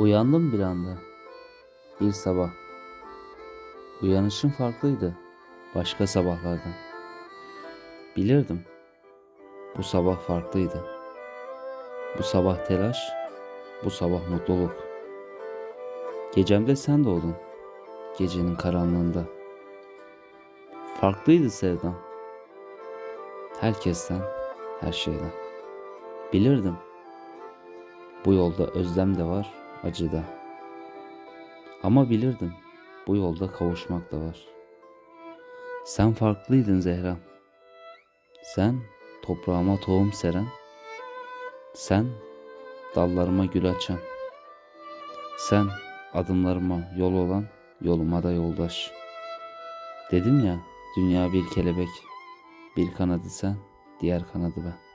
Uyandım bir anda. Bir sabah. Uyanışım farklıydı başka sabahlardan. Bilirdim. Bu sabah farklıydı. Bu sabah telaş, bu sabah mutluluk. Gecemde sen doğdun. Gecenin karanlığında. Farklıydı sevdam. Herkesten, her şeyden. Bilirdim. Bu yolda özlem de var, acı da. Ama bilirdim. Bu yolda kavuşmak da var. Sen farklıydın Zehra. Sen toprağıma tohum seren. Sen dallarıma gül açan. Sen adımlarıma yol olan, yoluma da yoldaş. Dedim ya, dünya bir kelebek. Bir kanadı sen, diğer kanadı ben.